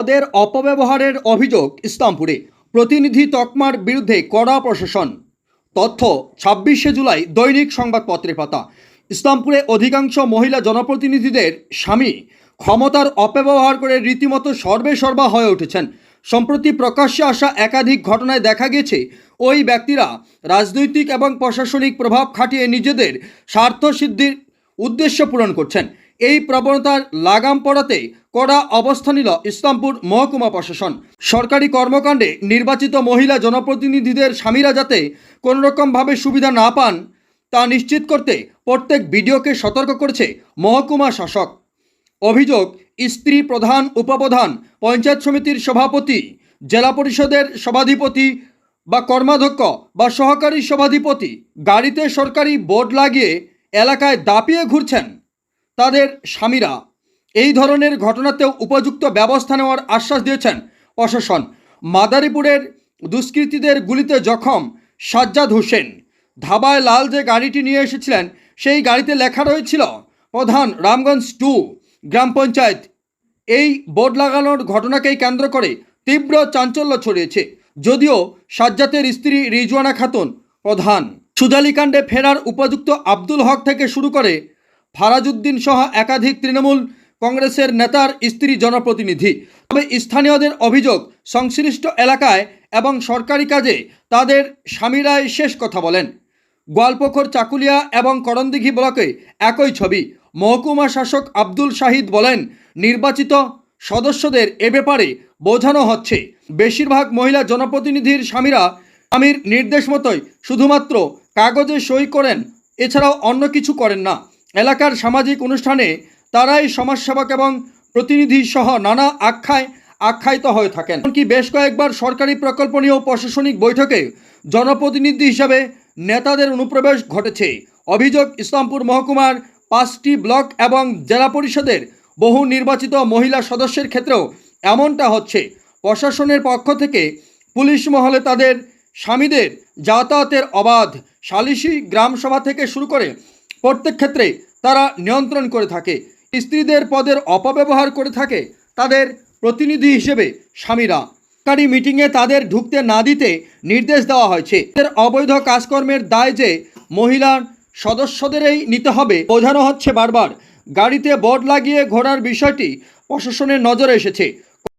পদের অপব্যবহারের অভিযোগ ইসলামপুরে। প্রতিনিধি তকমার বিরুদ্ধে কড়া প্রশাসন। তথ্য, ছাব্বিশে জুলাই দৈনিক সংবাদপত্রের পাতা। ইসলামপুরে অধিকাংশ মহিলা জনপ্রতিনিধিদের স্বামী ক্ষমতার অপব্যবহার করে রীতিমতো সর্বে সর্বা হয়ে উঠেছেন। সম্প্রতি প্রকাশ্যে আসা একাধিক ঘটনায় দেখা গেছে, ওই ব্যক্তিরা রাজনৈতিক এবং প্রশাসনিক প্রভাব খাটিয়ে নিজেদের স্বার্থ সিদ্ধির উদ্দেশ্য পূরণ করছেন। এই প্রবণতার লাগাম পড়াতে কড়া অবস্থা নিল ইসলামপুর মহকুমা প্রশাসন। সরকারি কর্মকাণ্ডে নির্বাচিত মহিলা জনপ্রতিনিধিদের স্বামীরা যাতে কোনোরকমভাবে সুবিধা না পান, তা নিশ্চিত করতে প্রত্যেক বিডিওকে সতর্ক করেছে মহকুমা শাসক। অভিযোগ, স্ত্রী প্রধান উপপ্রধান, পঞ্চায়েত সমিতির সভাপতি, জেলা পরিষদের সভাধিপতি বা কর্মাধ্যক্ষ বা সহকারী সভাধিপতি গাড়িতে সরকারি বোর্ড লাগিয়ে এলাকায় দাপিয়ে ঘুরছেন। তাদের স্বামীরা। এই ধরনের ঘটনাতেও উপযুক্ত ব্যবস্থা নেওয়ার আশ্বাস দিয়েছেন প্রশাসন। মাদারীপুরের দুষ্কৃতীদের গুলিতে জখম সাজ্জাদ হোসেন। ধাবায় লাল যে গাড়িটি নিয়ে এসেছিলেন, সেই গাড়িতে লেখা রয়েছিল, প্রধান রামগঞ্জ টু, গ্রাম পঞ্চায়েত। এই বোর্ড লাগানোর ঘটনাকেই কেন্দ্র করে তীব্র চাঞ্চল্য ছড়িয়েছে। যদিও সাজ্জাতের স্ত্রী রিজওয়ানা খাতুন প্রধান। সুজালিকাণ্ডে ফেরার উপযুক্ত আব্দুল হক থেকে শুরু করে ফারাজউদ্দিন সহ একাধিক তৃণমূল কংগ্রেসের নেতার স্ত্রী জনপ্রতিনিধি। তবে স্থানীয়দের অভিযোগ, সংশ্লিষ্ট এলাকায় এবং সরকারি কাজে তাদের স্বামীরাই শেষ কথা বলেন। গোয়ালপোখর, চাকুলিয়া এবং করণদিঘি ব্লকে একই ছবি। মহকুমা শাসক আব্দুল শাহিদ বলেন, নির্বাচিত সদস্যদের এ ব্যাপারে বোঝানো হচ্ছে, বেশিরভাগ মহিলা জনপ্রতিনিধির স্বামীরা স্বামীর নির্দেশ মতোই শুধুমাত্র কাগজে সই করেন, এছাড়াও অন্য কিছু করেন না। এলাকার সামাজিক অনুষ্ঠানে তারাই সমাজসেবক এবং প্রতিনিধি সহ নানা আখ্যায় আখ্যায়িত হয়ে থাকেন। এমনকি বেশ কয়েকবার সরকারি প্রকল্প নিয়েও প্রশাসনিক বৈঠকে জনপ্রতিনিধি হিসাবে নেতাদের অনুপ্রবেশ ঘটেছে। অভিযোগ, ইসলামপুর মহকুমার পাঁচটি ব্লক এবং জেলা পরিষদের বহু নির্বাচিত মহিলা সদস্যের ক্ষেত্রেও এমনটা হচ্ছে। প্রশাসনের পক্ষ থেকে পুলিশ মহলে তাদের স্বামীদের যাতায়াতের অবাধ, সালিশি গ্রামসভা থেকে শুরু করে প্রত্যেক ক্ষেত্রে তারা নিয়ন্ত্রণ করে থাকে। স্ত্রীদের পদের অপব্যবহার করে থাকে, তাদের প্রতিনিধি হিসেবে স্বামীরা। সরকারি মিটিংয়ে তাদের ঢুকতে না দিতে নির্দেশ দেওয়া হয়েছে। এদের অবৈধ কাজকর্মের দায় যে মহিলার সদস্যদেরই নিতে হবে, বোঝানো হচ্ছে বারবার। গাড়িতে বোর্ড লাগিয়ে ঘোরার বিষয়টি প্রশাসনের নজরে এসেছে।